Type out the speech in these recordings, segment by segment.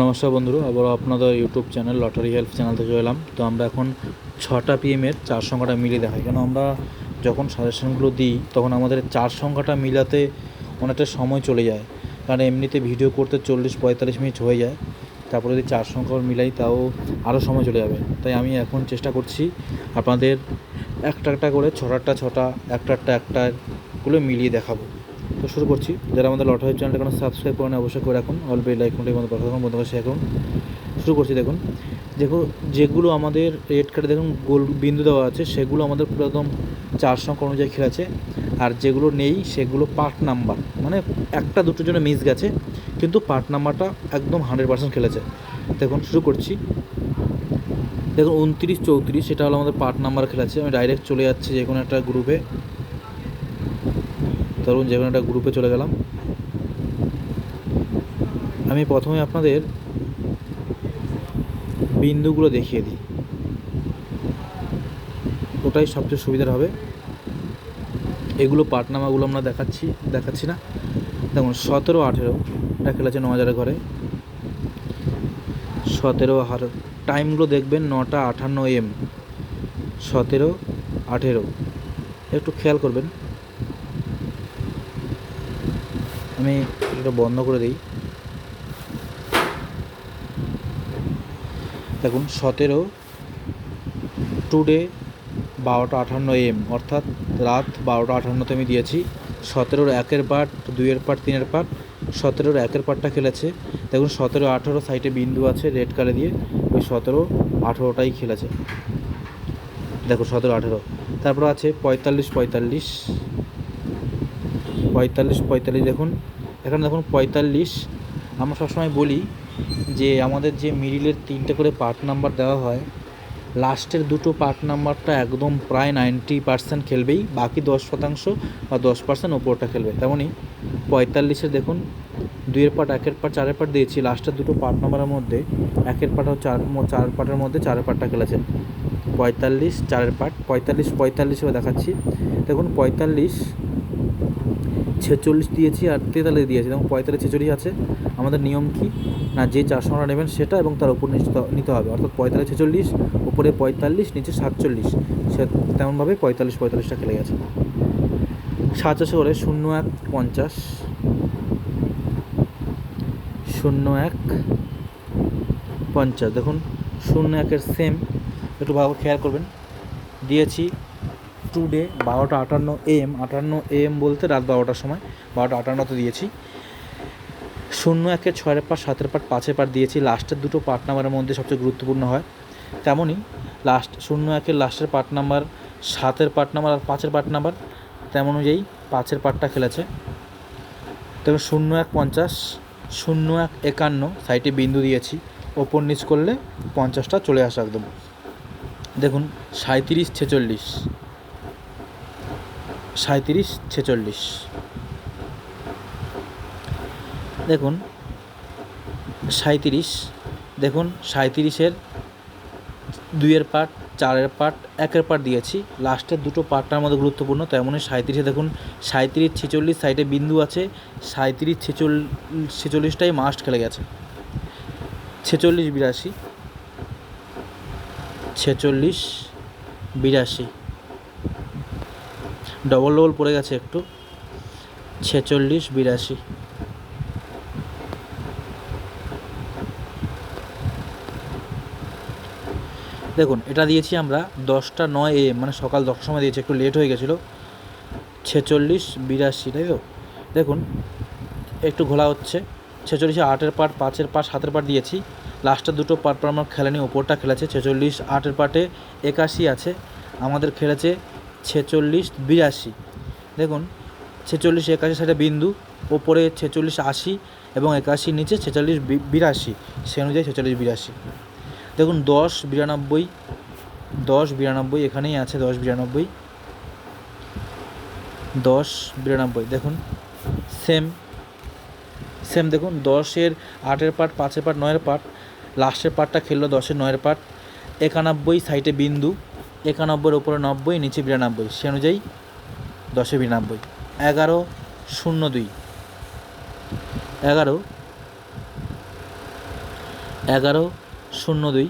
নমস্কার বন্ধুরা আবার আপনাদের YouTube channel lottery help channel থেকে এলাম। তো আমরা এখন ছটা পিএমের চার সংখ্যাটা মিলিয়ে দেখাই। কেন আমরা যখন সাজেশনগুলো দিই, তখন আমাদের চার সংখ্যাটা মিলাতে অনেকটা সময় চলে যায়। কারণ এমনিতে ভিডিও করতে চল্লিশ পঁয়তাল্লিশ মিনিট হয়ে যায়। তারপরে যদি চার সংখ্যা মিলাই, তাও আরও সময় চলে যাবে। তাই আমি এখন চেষ্টা করছি আপনাদের একটা একটা করে ছটাটা ছটা একটা একটা একটাগুলো মিলিয়ে দেখাবো। তো শুরু করছি। যারা আমাদের লটারি চ্যানেলটা কোনো সাবস্ক্রাইব করেন, অবশ্যই করে রাখুন। অল বেল আইকনটির মধ্যে কথা থাকুন বন্ধুকে শেয়ার করুন শুরু করছি, দেখুন। দেখো, যেগুলো আমাদের রেড কার্ডে দেখুন গোল বিন্দু দেওয়া আছে, সেগুলো আমাদের পুরো একদম চার সংখ্যা অনুযায়ী খেলেছে আর যেগুলো নেই, সেগুলো পার্ট নাম্বার। মানে একটা দুটোর জন্য মিস গেছে, কিন্তু পার্ট নাম্বারটা একদম হান্ড্রেড পার্সেন্ট খেলেছে। দেখুন, শুরু করছি। দেখুন, উনত্রিশ চৌত্রিশ, সেটা হলো আমাদের পার্ট নাম্বার খেলেছে আমি ডাইরেক্ট চলে যাচ্ছি যে কোনো একটা গ্রুপে ধরুন যে একটা গ্রুপে চলে গেলাম। আমি প্রথমে আপনাদের বিন্দুগুলো দেখিয়ে দিই। ওটাই সবচেয়ে সুবিধার হবে। এগুলো পাটনামাগুলো আমরা দেখাচ্ছি দেখাচ্ছি না। দেখুন, সতেরো, আঠেরো, এটা খেলেছে ন হাজারের ঘরে। সতেরো, আঠারো, টাইমগুলো দেখবেন নটা আটান্ন এম। সতেরো, আঠেরো। একটু খেয়াল করবেন। আমি এটা বন্ধ করে দিই। দেখুন, সতেরো টুডে বারোটা আঠান্ন এম, অর্থাৎ রাত বারোটা আঠান্নতে আমি দিয়েছি। সতেরোর একের পার্ট দুইয়ের পার্ট তিনের পার্ট সতেরোর একের পার্টটা খেলেছে। দেখুন, সতেরো, আঠেরো সাইডে বিন্দু আছে রেড কালে দিয়ে, ওই সতেরো, আঠেরোটাই খেলেছে। দেখো সতেরো, আঠেরো। তারপর আছে পঁয়তাল্লিশ পঁয়তাল্লিশ পঁয়তাল্লিশ পঁয়তাল্লিশ দেখুন। এখানে দেখুন পঁয়তাল্লিশ। আমরা সবসময় বলি যে আমাদের যে মিডিলের তিনটে করে পার্ট নাম্বার দেওয়া হয়, লাস্টের দুটো পার্ট নাম্বারটা একদম প্রায় নাইনটি পার্সেন্ট খেলবেই, বাকি দশ শতাংশ বা দশ পার্সেন্ট ওপরটা খেলবে। তেমনই পঁয়তাল্লিশে দেখুন, দুইয়ের পার্ট, একের পার্ট, চারের পার্ট দিয়েছি, লাস্টের দুটো পার্ট নাম্বারের মধ্যে, একের পার্ট চার চার পার্টের মধ্যে চারের পার্টটা খেলেছে। পঁয়তাল্লিশ, চারের পার্ট, পঁয়তাল্লিশ পঁয়তাল্লিশ করে দেখাচ্ছি। দেখুন, পঁয়তাল্লিশ ছেচল্লিশ দিয়েছি আর তেতাল্লিশ দিয়েছি। এবং পঁয়তাল্লিশ, ছেচল্লিশ আছে। আমাদের নিয়ম কি? না, যে চার সংখ্যা নেবেন সেটা এবং তার উপর নিতে হবে। অর্থাৎ পঁয়তাল্লিশ, ছেচল্লিশ, উপরে পঁয়তাল্লিশ, নিচে সাতচল্লিশ। সে তেমনভাবে পঁয়তাল্লিশ, পঁয়তাল্লিশটা খেলে গেছে। সাতচাশে করে, শূন্য এক, পঞ্চাশ। শূন্য এক, পঞ্চাশ। দেখুন, শূন্য একের সেম একটু ভালো খেয়াল করবেন। দিয়েছি টুডে বারোটা আটান্ন এম আটান্ন এম বলতে রাত বারোটার সময়, বারোটা আটান্ন তো দিয়েছি। শূন্য একের ছয়ের পার সাতের পার পাঁচের পার দিয়েছি। লাস্টের দুটো পার্ট নাম্বারের মধ্যে সবচেয়ে গুরুত্বপূর্ণ হয়। তেমনই লাস্ট, শূন্য একের লাস্টের পার্ট নাম্বার, সাতের পার্ট নাম্বার আর পাঁচের পার্ট নাম্বার, তেমন অনুযায়ী পাঁচের পার্টটা খেলেছে। তবে শূন্য এক পঞ্চাশ, শূন্য এক একান্ন সাইটে বিন্দু দিয়েছি। ওপর নিচ করলে পঞ্চাশটা চলে আসে একদম। দেখুন সাঁত্রিশ ছেচল্লিশ। সাঁত্রিশ ছেচল্লিশ। দেখুন সাঁত্রিশ দেখুন সাঁত্রিশের দুইয়ের পার্ট, চারের পার্ট, একের পার্ট দিয়েছি। লাস্টের দুটো পার্টটার মধ্যে গুরুত্বপূর্ণ, তেমনই সাঁত্রিশে দেখুন সাঁত্রিশ ছেচল্লিশ সাইডে বিন্দু আছে সাঁত্রিশ ছেচল্লিশ ছেচল্লিশটাই মাস্ট খেলে গেছে। ছেচল্লিশ, বিরাশি। ছেচল্লিশ, বিরাশি। ডবল ডবল পড়ে গেছে একটু। ছেচল্লিশ, বিরাশি। দেখুন, এটা দিয়েছি আমরা দশটা নয় এ মানে সকাল দশটার সময় দিয়েছি, একটু লেট হয়ে গেছিল। ছেচল্লিশ, বিরাশি, তাই তো? দেখুন, একটু ঘোলা হচ্ছে। ছেচল্লিশে আটের পাট, পাঁচের পাট, সাতের পাট দিয়েছি। লাস্টের দুটো পাট পর আমার খেলেনি, ওপরটা খেলেছে। ছেচল্লিশ, আটের পাটে একাশি আছে। আমাদের খেলেছে ছেচল্লিশ, বিরাশি। দেখুন, ছেচল্লিশ, একাশি সাইডে বিন্দু, ওপরে ছেচল্লিশ, আশি এবং একাশি, নিচে ছেচল্লিশ বিরাশি। সে অনুযায়ী ছেচল্লিশ, বিরাশি। দেখুন, দশ, বিরানব্বই দশ, বিরানব্বই, এখানেই আছে দশ, বিরানব্বই। দশ, বিরানব্বই, দেখুন সেম সেম দেখুন, দশের আটের পার্ট পাঁচের পার্ট নয়ের পার্ট লাস্টের পার্টটা খেললো দশের নয়ের পার্ট একানব্বই সাইটে বিন্দু একানব্বইয়ের ওপরে নব্বই, নিচে বিরানব্বই। সে অনুযায়ী দশে বিরানব্বই। এগারো, শূন্য দুই। এগারো এগারো, শূন্য দুই।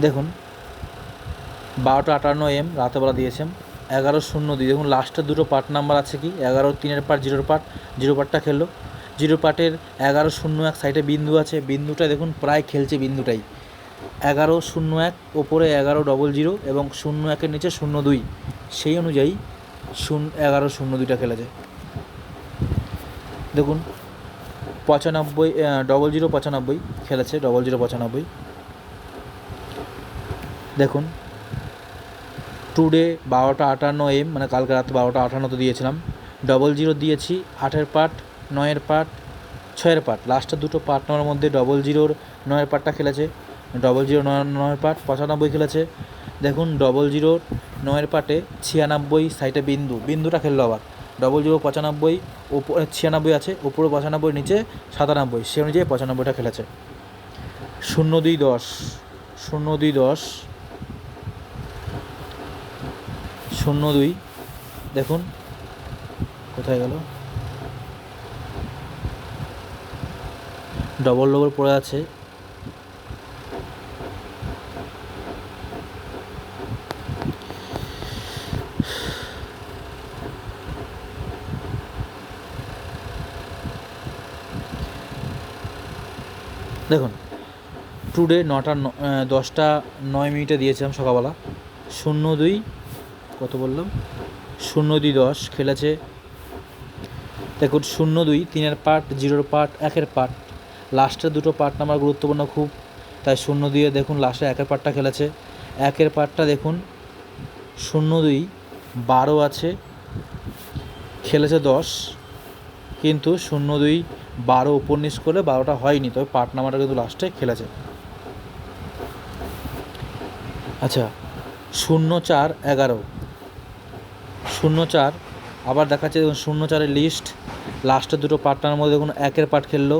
দেখুন, বারোটা আটান্ন এম রাতেবেলা দিয়েছেন। এগারো, শূন্য দুই। দেখুন লাস্টের দুটো পার্ট নাম্বার আছে কি? এগারো, তিনের পার্ট, জিরোর পার্ট। জিরো পার্টটা খেললো। জিরো পার্টের এগারো, শূন্য এক সাইডে বিন্দু আছে। বিন্দুটা দেখুন, প্রায় খেলছে বিন্দুটাই। এগারো শূন্য এক, ওপরে এগারো ডবল জিরো এবং শূন্য একের নিচে শূন্য দুই। সেই অনুযায়ী শূন্য এগারো শূন্য দুইটা খেলেছে দেখুন, পঁচানব্বই ডবল জিরো পঁচানব্বই, খেলেছে ডবল জিরো পঁচানব্বই। দেখুন টুডে বারোটা আটান্ন এম মানে কালকে রাত বারোটা আটান্ন তো দিয়েছিলাম। ডবল জিরো দিয়েছি, আটের পার্ট নয়ের পার্ট ছয়ের পার্ট লাস্টের দুটো পার্ট নেওয়ার মধ্যে ডবল জিরোর নয়ের পার্টটা খেলেছে। ডবল জিরো নয় নয়ের পার্ট পঁচানব্বই খেলেছে। দেখুন ডবল জিরো নয়ের পার্টে ছিয়ানব্বই সাইডে বিন্দু। বিন্দুটা খেললো আবার। ডবল জিরো পঁচানব্বই, ওপরে ছিয়ানব্বই আছে উপরে পঁচানব্বই, নিচে সাতানব্বই। সে অনুযায়ী পঁচানব্বইটা খেলেছে। শূন্য দুই দশ, শূন্য দুই দশ, শূন্য দুই। দেখুন, কোথায় গেল? ডবল ডবল পড়ে আছে। দেখুন টুডে নটা দশটা নয় মিনিটে দিয়েছিলাম সকালবেলা। শূন্য দুই কত বললাম? শূন্য দুই দশ খেলেছে। দেখুন শূন্য দুই তিনের পার্ট, জিরোর পার্ট, একের পার্ট। লাস্টের দুটো পার্ট আমার গুরুত্বপূর্ণ খুব। তাই শূন্য দিয়ে দেখুন, লাস্টে একের পার্টটা খেলেছে। একের পার্টটা দেখুন শূন্য দুই বারো আছে, খেলেছে দশ। কিন্তু শূন্য দুই বারো নিচ করলে বারোটা হয়নি, তবে পার্ট নাম্বারটা কিন্তু লাস্টে খেলেছে। আচ্ছা শূন্য চার এগারো। শূন্য চার, আবার দেখাচ্ছে দেখুন, শূন্য চারের লিস্ট লাস্টের দুটো পার্টনার মধ্যে দেখুন, একের পার্ট খেললো।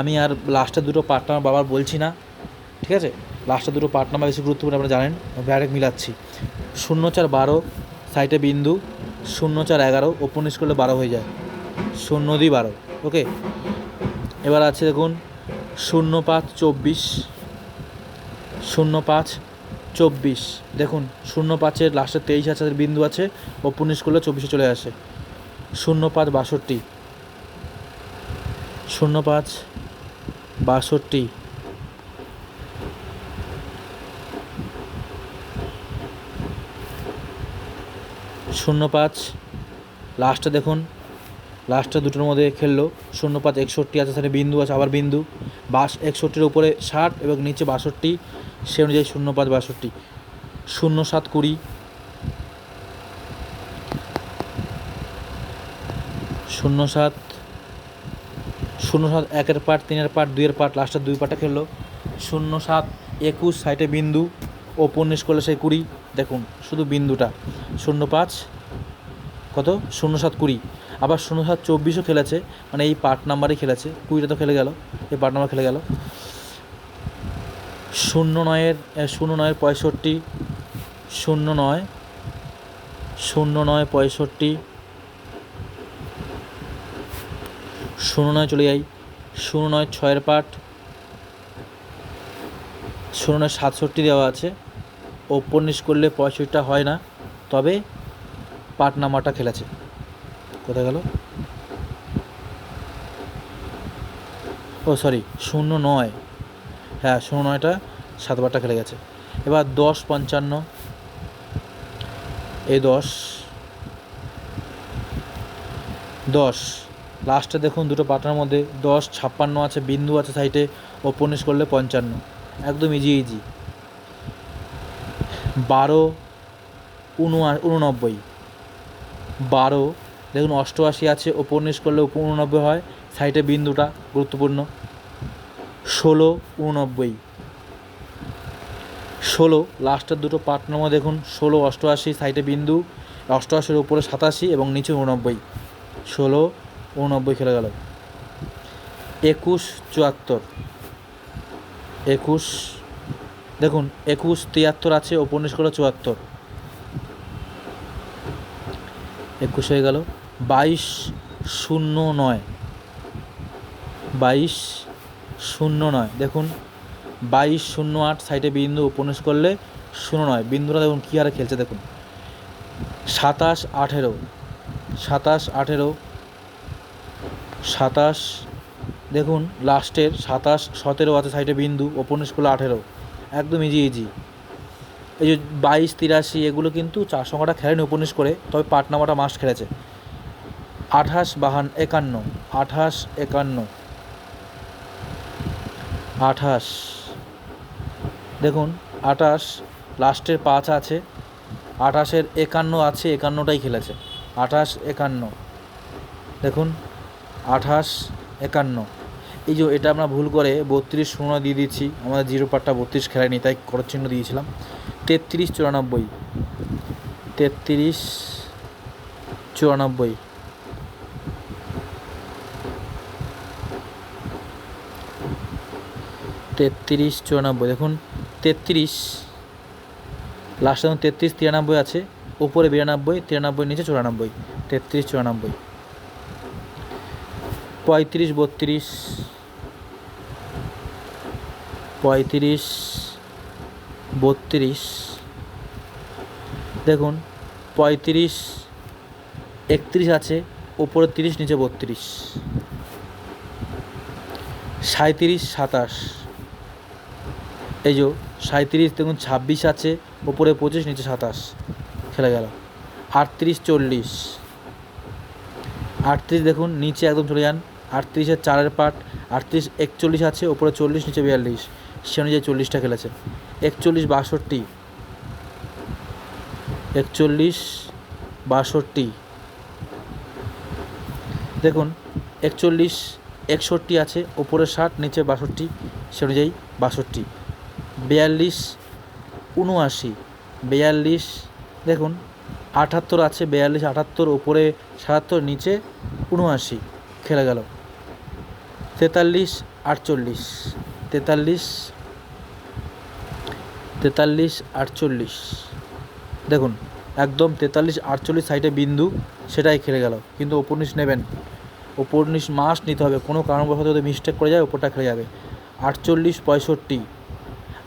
আমি আর লাস্টের দুটো পার্টনার বাবার বলছি না, ঠিক আছে? লাস্টের দুটো পার্ট নাম্বার বেশি গুরুত্বপূর্ণ, আপনারা জানেন ডাইরেক্ট মিলাচ্ছি। শূন্য চার বারো, সাইটে বিন্দু। শূন্য চার এগারো ওপর করলে বারো হয়ে যায়। শূন্য দুই বারো। ওকে, এবার আছে দেখুন শূন্য পাঁচ চব্বিশ শূন্য পাঁচ চব্বিশ। দেখুন শূন্য পাঁচের লাস্টের তেইশ আছে বিন্দু আছে ওপর নিচ করলে চব্বিশে চলে আসে। শূন্য পাঁচ বাষট্টি। শূন্য পাঁচ বাষট্টি। শূন্য পাঁচ লাস্টে দেখুন লাস্টে দুটোর মধ্যে খেললো। শূন্য পাঁচ একষট্টি আছে সেখানে বিন্দু আছে, আবার বিন্দু। বাস একষট্টির উপরে ষাট এবং নিচে বাষট্টি। সে অনুযায়ী শূন্য পাঁচ বাষট্টি। শূন্য, সাত, কুড়ি। শূন্য, সাত। শূন্য, সাত একের পার্ট তিনের পার্ট দুইয়ের পার্ট লাস্টের দুই পার্টে খেললো। শূন্য, সাত, একুশ, সাইটে বিন্দু। ওপর নিচ করলে সেই কুড়ি। দেখুন, শুধু বিন্দুটা। শূন্য পাঁচ কত? শূন্য সাত কুড়ি। আবার শূন্য সাত চব্বিশও খেলেছে মানে এই পার্ট নাম্বারই খেলেছে। কুড়িটা তো খেলে গেল, এই পার্ট নাম্বার খেলে গেল। শূন্য নয়ের শূন্য নয়ের পঁয়ষট্টি, শূন্য নয় শূন্য নয় পঁয়ষট্টি, শূন্য নয় চলে যাই। শূন্য নয় ছয়ের পার্ট, শূন্য নয় সাতষট্টি দেওয়া আছে। ওপর নিচ করলে পঁয়ষট্টিটা হয় না। তবে পার্ট নাম্বারটা খেলেছে। কোথায় গেল? ও সরি শূন্য নয়। হ্যাঁ শূন্য নয়টা সাতবারটা খেলে গেছে। এবার দশ পঞ্চান্ন। এই দশ। দশ। লাস্টে দেখুন দুটো পাটার মধ্যে দশ, ছাপ্পান্ন আছে, বিন্দু আছে সাইডে নিচ করলে পঞ্চান্ন। একদম ইজি ইজি বারো উননব্বই। বারো, দেখুন অষ্টআশি আছে নিচ করলে উননব্বই হয় সাইটে বিন্দুটা গুরুত্বপূর্ণ। ষোলো, উননব্বই। ষোলো, লাস্টের দুটো পার্টনার দেখুন, ষোলো, অষ্টআশি সাইটে বিন্দু, অষ্টআশির উপরে সাতাশি এবং নিচে উননব্বই। ষোলো, উননব্বই খেলে গেল। একুশ, চুয়াত্তর। একুশ, দেখুন, একুশ, তিয়াত্তর আছে নিচ করলে চুয়াত্তর। একুশ হয়ে গেল। বাইশ শূন্য নয়। বাইশ শূন্য নয়। দেখুন, বাইশ শূন্য আট সাইডে বিন্দু উপন্যাস করলে শূন্য নয়। বিন্দুরা দেখুন কী হারে খেলছে দেখুন। সাতাশ আঠেরো। সাতাশ আঠেরো। সাতাশ, দেখুন, লাস্টের সাতাশ সতেরো আছে সাইডে বিন্দু উপন্যাস করলে আঠেরো। একদম ইজি ইজি এই যে বাইশ, তিরাশি, এগুলো কিন্তু চার সংখ্যাটা খেলেনি উপন্যাস করে, তবে পাট মাস্ট খেলেছে। আঠাশ বাহান একান্ন, আঠাশ একান্ন, আঠাশ, দেখুন, আঠাশ, লাস্টের পাঁচ আছে, আঠাশের একান্ন আছে, একান্নটাই খেলেছে, আঠাশ, একান্ন, দেখুন, আঠাশ, একান্ন, এই যে এটা আমরা ভুল করে বত্রিশ শূন্য দিয়ে দিচ্ছি আমাদের জিরো পার্টটা বত্রিশ খেলায়নি তাই খরচ চিহ্ন দিয়েছিলাম। তেত্রিশ চুরানব্বই। তেত্রিশ চুরানব্বই। তেত্রিশ চুরানব্বই। দেখুন, তেত্রিশ লাস্টে দেখুন, তেত্রিশ তিরানব্বই আছে, উপরে বিরানব্বই, তিরানব্বই নিচে চুরানব্বই। তেত্রিশ চুরানব্বই। পঁয়ত্রিশ, বত্রিশ, পঁয়ত্রিশ বত্রিশ। দেখুন, পঁয়ত্রিশ, একত্রিশ আছে, উপরে তিরিশ, নিচে বত্রিশ। সাঁত্রিশ সাতাশ। এই যে সাঁত্রিশ দেখুন, ছাব্বিশ আছে, উপরে পঁচিশ, নিচে সাতাশ। খেলে গেল। আটত্রিশ, চল্লিশ। আটত্রিশ, দেখুন, নিচে একদম চলে যান। আটত্রিশের চারের পাট, আটত্রিশ, একচল্লিশ আছে ওপরে চল্লিশ, নিচে বিয়াল্লিশ। সে অনুযায়ী চল্লিশটা খেলেছে। একচল্লিশ বাষট্টি। একচল্লিশ বাষট্টি। দেখুন, একচল্লিশ, একষট্টি আছে ওপরে ষাট, নিচে বাষট্টি, সে অনুযায়ী বাষট্টি। বিয়াল্লিশ উনআশি বিয়াল্লিশ, দেখুন, আটাত্তর আছে, বিয়াল্লিশ, আটাত্তর ওপরে সাতাত্তর, নিচে উনআশি খেলে গেল। তেতাল্লিশ, আটচল্লিশ। তেতাল্লিশ তেতাল্লিশ আটচল্লিশ। দেখুন, একদম তেতাল্লিশ আটচল্লিশ সাইডে বিন্দু, সেটাই খেলে গেল। কিন্তু উপনিশ নেবেন। উপনিশ মাস নিতে হবে। কোনো কারণবশত যদি মিস্টেক করে যায়, ওপরটা খেলে যাবে। আটচল্লিশ পঁয়ষট্টি।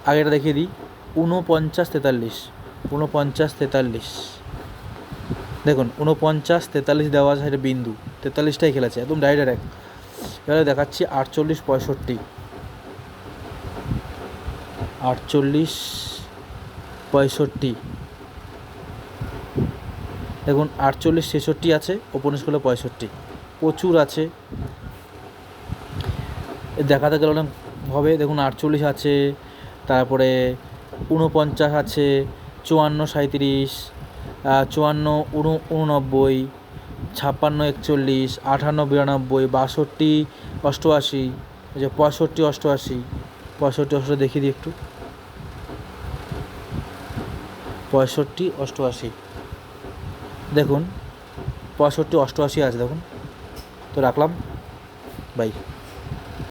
আগেটা দেখিয়ে দিই। ঊনপঞ্চাশ তেতাল্লিশ। ঊনপঞ্চাশ তেতাল্লিশ। দেখুন, ঊনপঞ্চাশ তেতাল্লিশ দেওয়া এটা বিন্দু। তেতাল্লিশটাই খেলেছে। একদম ডাইরেক্ট এবারে দেখাচ্ছি আটচল্লিশ পঁয়ষট্টি। আটচল্লিশ পঁয়ষট্টি। দেখুন, আটচল্লিশ ছেষট্টি আছে ওপেন স্কুলে পঁয়ষট্টি। প্রচুর আছে। দেখাতে গেলে অনেক হবে। দেখুন, আটচল্লিশ আছে, তারপরে ঊনপঞ্চাশ আছে, চুয়ান্ন সাঁত্রিশ চুয়ান্ন উনু উননব্বই ছাপ্পান্ন একচল্লিশ আটান্ন বিরানব্বই, বাষট্টি অষ্টআশি যে পঁয়ষট্টি, অষ্টআশি। পঁয়ষট্টি অষ্ট দেখিয়ে দিই একটু। পঁয়ষট্টি অষ্টআশি। দেখুন পঁয়ষট্টি অষ্টআশি আছে দেখুন। তো রাখলাম। বাই